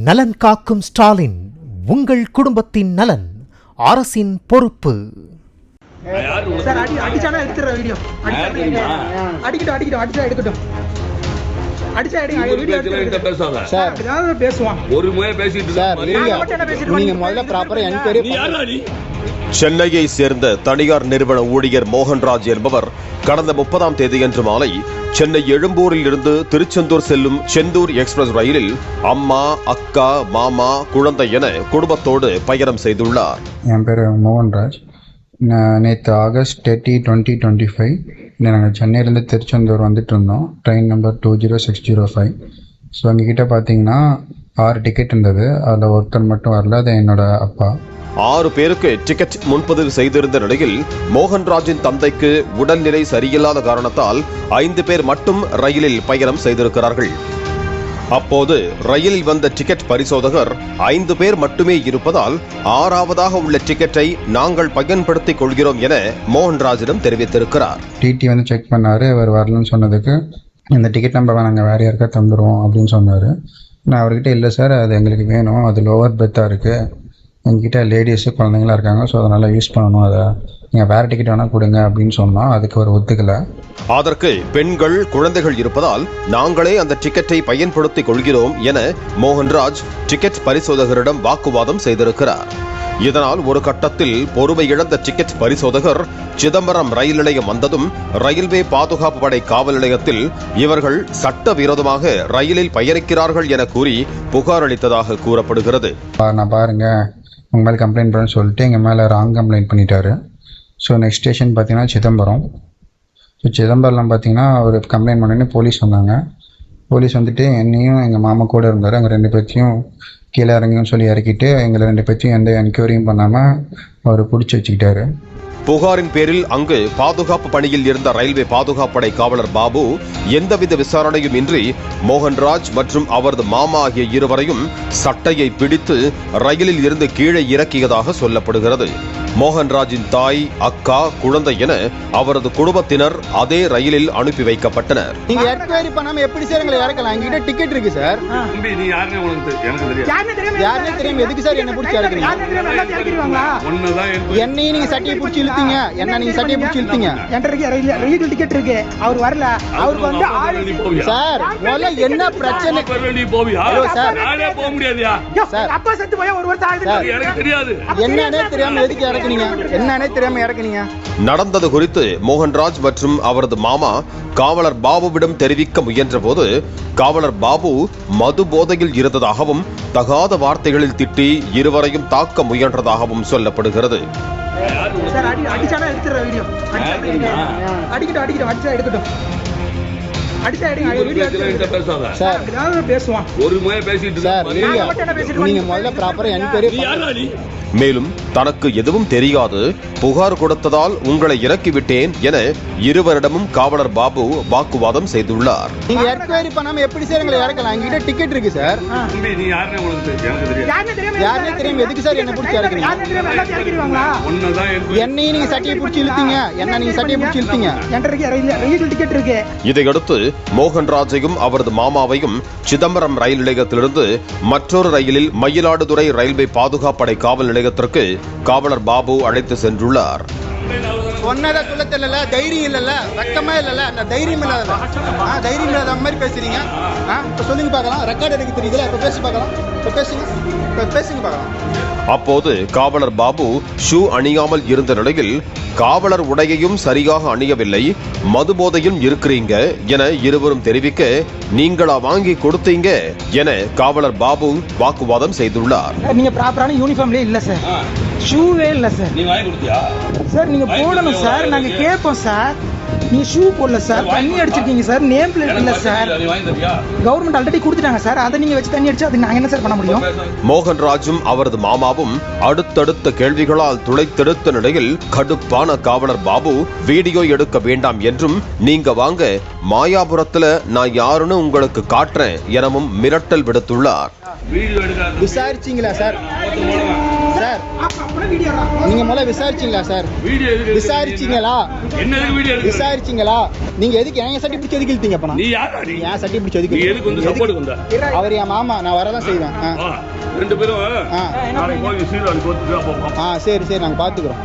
நலன் காக்கும் ஸ்டாலின் உங்கள் குடும்பத்தின் நலன் அரசின் பொறுப்பு. பேசுவான். ஒரு முறை பேசிட்டு நீங்க? முதல்ல ப்ராப்பரா என்கொயரி நீ யாரா நீ? சென்னையை சேர்ந்த தனியார் நிறுவன ஊழியர் மோகன்ராஜ் என்பவர் கடந்த முப்பதாம் தேதியன்று மாலை சென்னை எழும்பூரில் இருந்து திருச்செந்தூர் செல்லும் செந்தூர் எக்ஸ்பிரஸ் ரயிலில் அம்மா அக்கா மாமா குழந்தை என குடும்பத்தோடு பயணம் செய்துள்ளார். என் பேர் மோகன்ராஜ். நேற்று August thirty twenty twenty five நாங்கள் சென்னையிலேருந்து திருச்செந்தூர் வந்துட்டு இருந்தோம். Train number two zero six zero five. So எங்ககிட்ட பார்த்தீங்கன்னா ஆறு டிக்கெட் இருந்தது. அதில் ஒருத்தர் மட்டும் வரல அது என்னோட அப்பா. ஆறு பேருக்கு டிக்கெட் முன்பதிவு செய்திருந்த நிலையில் மோகன்ராஜின் தந்தைக்கு உடல்நிலை சரியில்லாத காரணத்தால் ஐந்து பேர் மட்டும் ரயிலில் பயணம் செய்திருக்கிறார்கள். அப்போது ரயிலில் வந்த டிக்கெட் பரிசோதகர் ஐந்து பேர் மட்டுமே இருப்பதால் ஆறாவதாக உள்ள டிக்கெட்டை நாங்கள் பயன்படுத்திக் கொள்கிறோம் என மோகன்ராஜிடம் தெரிவித்திருக்கிறார். டிடி வந்து செக் பண்ணார் அவர் வரலன்னு சொன்னதுக்கு இந்த டிக்கெட் நம்பர் நாங்கள் வேறு யாருக்கா தந்துடுவோம் அப்படின்னு சொன்னார். நான் அவர்கிட்ட இல்லை சார் அது எங்களுக்கு வேணும். அது லோவர் பெத்தாக இருக்குது எங்ககிட்ட லேடிஸு குழந்தைங்களாம் இருக்காங்க ஸோ அதனால் யூஸ் பண்ணணும். அதை நீங்கள் வேறு டிக்கெட் வேணால் கொடுங்க அப்படின்னு சொன்னோம் அதுக்கு அவர் ஒத்துக்கலை. அதற்கு பெண்கள் குழந்தைகள் இருப்பதால் நாங்களே அந்த டிக்கெட்டை பயன்படுத்திக் கொள்கிறோம் என மோகன்ராஜ் டிக்கெட் பரிசோதகரிடம் வாக்குவாதம் செய்திருக்கிறார். இதனால் ஒரு கட்டத்தில் பொறுமை இழந்த டிக்கெட் பரிசோதகர் சிதம்பரம் ரயில் நிலையம் வந்ததும் ரயில்வே பாதுகாப்பு படை காவல் நிலையத்தில் இவர்கள் சட்டவிரோதமாக ரயிலில் பயணிக்கிறார்கள் என கூறி புகார் அளித்ததாக கூறப்படுகிறது. நான் பாருங்க உங்கள் மேலே கம்ப்ளைண்ட் பண்ண சொல்லிட்டு எங்கள் மேலே ராங் கம்ப்ளைண்ட் பண்ணிட்டாரு. ஸோ நெக்ஸ்ட் ஸ்டேஷன் பார்த்தீங்கன்னா சிதம்பரம். ஸோ சிதம்பரம் பார்த்தீங்கன்னா அவர் கம்ப்ளைண்ட் பண்ணோன்னே போலீஸ் வந்தாங்க. போலீஸ் வந்துட்டு என்னையும் எங்கள் மாமா கூட இருந்தார். அங்கே ரெண்டு பேர்த்தையும் கீழே இறங்கியும் சொல்லி இறக்கிட்டு எங்களை ரெண்டு பேர்த்தையும் எந்த என்கொயரியும் பண்ணாமல் அவர் பிடிச்சி வச்சுக்கிட்டாரு. புகாரின் பேரில் அங்கு பாதுகாப்பு பணியில் இருந்த ரயில்வே பாதுகாப்பு படை காவலர் பாபு எந்தவித விசாரணையும் இன்றி மோகன்ராஜ் மற்றும் அவரது மாமா ஆகிய இருவரையும் சட்டையை பிடித்து ரயிலில் இருந்து கீழே இறக்கியதாக சொல்லப்படுகிறது. மோகன்ராஜின் தாய் அக்கா குழந்தை என அவரது குடும்பத்தினர் அதே ரயிலில் அனுப்பி வைக்கப்பட்டனர். நீங்க என்கொயரி பண்ணாம எப்படி சார் எங்களை இறக்கலாம்? எங்ககிட்ட டிக்கெட் இருக்கு சார். யாருன்னு தெரியாம எதுக்கு சார் என்னை பிடிச்சி இறக்குறீங்க? என்னையும் நீங்க சட்டையை பிடிச்சி இழுத்தீங்க? என்ன நீங்க சட்டையை பிடிச்சி இழுத்தீங்க? ரயில் டிக்கெட் இருக்கு. அவர் வரல. அவருக்கு வந்து சார் முதல்ல என்ன பிரச்சனை? சார். போக முடியாதுயா? யோ, சார். அப்பா செத்து போய் ஒரு வருஷம் ஆகுது. எனக்கு தெரியாது. என்னன்னே தெரியாம எதுக்கு இறக்குனீங்க? என்னன்னே தெரியாம இறக்குனீங்க? நடந்தது குறித்து மோகன்ராஜ் மற்றும் அவரது மாமா காவலர் பாபுவிடம் தெரிவிக்க முயன்றபோது காவலர் பாபு மது போதையில் இருந்ததாகவும் தகாத வார்த்தைகளில் திட்டி இருவரையும் தாக்க முயன்றதாகவும் சொல்லப்படுகிறது? அடிக்கட்டும் அடிக்கட்டும் அடிச்சா எடுக்கட்டும். மேலும் தனக்கு எதுவும் தெரியாது. புகார் கொடுத்ததால் உங்களை இறக்கிவிட்டேன் என இருவரிடமும் காவலர் பாபு வாக்குவாதம் செய்துள்ளார். நீங்க என்கொயரி பண்ணாம எப்படி சார் எங்களை இறக்கலாம்? எங்ககிட்ட டிக்கெட் இருக்கு சார். யாருன்னு தெரியாம எதுக்கு சார் என்னை பிடிச்சி இறக்குறீங்க? என்னையும் நீங்க சட்டையை பிடிச்சி இழுத்தீங்க. என்ன நீங்க சட்டையை பிடிச்சி இழுத்தீங்க. இதையடுத்து மோகன்ராஜையும் அவரது மாமாவையும் சிதம்பரம் ரயில் நிலையத்திலிருந்து மற்றொரு ரயிலில் மயிலாடுதுறை ரயில்வே பாதுகாப்படை காவல் நிலையத்திற்கு காவலர் பாபு அழைத்து சென்றுள்ளார். சொன்னதை சொல்ல தெரியல தைரியம் இல்லைல்ல வெக்கமே இல்லைல்ல அந்த தைரியம் இல்லாத ஆ தைரியம் இல்லாத மாதிரி பேசுறீங்க. ஆ இப்போ சொல்லுங்க பார்க்கலாம். ரெக்கார்ட் எடுக்க தெரியுதுல இப்போ பேசி பார்க்கலாம். இப்போ பேசுங்க. இப்போ பேசுங்க பார்க்கலாம். அப்போது காவலர் பாபு ஷூ அணியாமல் இருந்த நிலையில் காவலர் உடையையும் சரியாக அணியவில்லை. மது போதையும் இருக்கிறீங்க என இருவரும் தெரிவிக்க நீங்களா வாங்கி கொடுத்தீங்க என காவலர் பாபு வாக்குவாதம் செய்துள்ளார். நீங்க ப்ராப்பரான யூனிஃபார்ம்லயே இல்ல சார் ஷூவே இல்ல சார் நீ வாங்கி கொடுத்தியா? சார் நீங்க போடணும் சார் நாங்க கேட்போம் சார் நீங்க ஷூ போடல சார் தண்ணி அடிச்சிருக்கீங்க சார் நேம் பிளேட் இல்ல சார் நீ கவர்மெண்ட் ஆல்ரெடி கொடுத்துட்டாங்க சார் அதை நீங்க வச்சு தண்ணி அடிச்சு அதுக்கு நாங்க என்ன சார் பண்ண முடியும்? மோகன்ராஜும் அவரது மாமாவும் அடுத்தடுத்த கேள்விகளால் துளைத்தெடுத்த நிலையில் கடுப்பான காவலர் பாபு வீடியோ எடுக்க வேண்டாம் என்றும் நீங்க வாங்க மாயாபுரத்துல நான் யாருன்னு உங்களுக்கு காட்டுறேன் எனவும் மிரட்டல் விடுத்துள்ளார். விசாரிச்சீங்களா சார் சார். அப்புறம் வீடியோ நீங்க முதல்ல விசாரிச்சீங்களா சார்? விசாரிச்சீங்களா? விசாரிச்சீங்களா? நீங்க எதுக்கு என் சட்டி பிடிச்சி எதுக்கு இழுத்தீங்க அப்ப நீ யாரா நீ? என் சட்டி பிடிச்சி நீ எதுக்கு அவர் என் மாமா நான் வரதான் செய்வேன். ரெண்டு பேரும். ஆ. சரி சரி நாங்க பாத்துக்கிறோம்.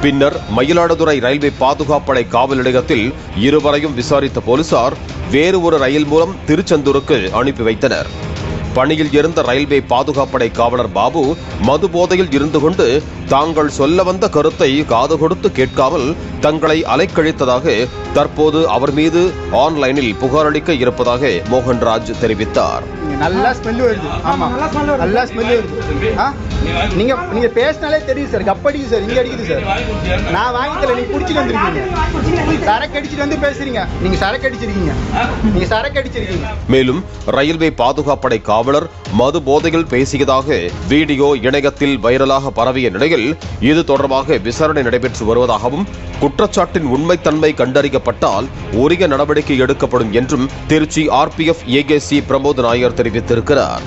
பின்னர் மயிலாடுதுறை ரயில்வே பாதுகாப்படை காவல் நிலையத்தில் இருவரையும் விசாரித்த போலீசார் வேறு ஒரு ரயில் மூலம் திருச்செந்தூருக்கு அனுப்பி வைத்தனர். பணியில் இருந்த ரயில்வே பாதுகாப்படை காவலர் பாபு மது போதையில் இருந்து கொண்டு தாங்கள் சொல்ல வந்த கருத்தை காது கொடுத்து கேட்காமல் தங்களை அலைக்கழித்ததாக தற்போது அவர் மீது ஆன்லைனில் புகாரளிக்க இருப்பதாக மோகன்ராஜ் தெரிவித்தார். நல்லா ஸ்மெல் வருது. ஆமா. நல்லா வருது. நல்லா ஸ்மெல் வருது நீங்க நீங்க பேசினாலே தெரியும் சார். கப்படிக்கு சார் இங்க அடிக்குது சார். நான் வாங்கிக்கல நீங்க குடிச்சிட்டு வந்திருக்கீங்க. சரக்கு அடிச்சிட்டு வந்து பேசுறீங்க. நீங்க சரக்கு அடிச்சிருக்கீங்க. நீங்க சரக்கு அடிச்சிருக்கீங்க. மேலும் ரயில்வே பாதுகாப்படை காவலர் மது போதையில் பேசியதாக வீடியோ இணையத்தில் வைரலாக பரவிய நிலையில் இது தொடர்பாக விசாரணை நடைபெற்று வருவதாகவும் குற்றச்சாட்டின் உண்மைத்தன்மை கண்டறியப்பட்டால் உரிய நடவடிக்கை எடுக்கப்படும் என்றும் திருச்சி ஆர்பிஎஃப் ஏகேசி பிரமோத் நாயர் தெரிவித்திருக்கிறார்.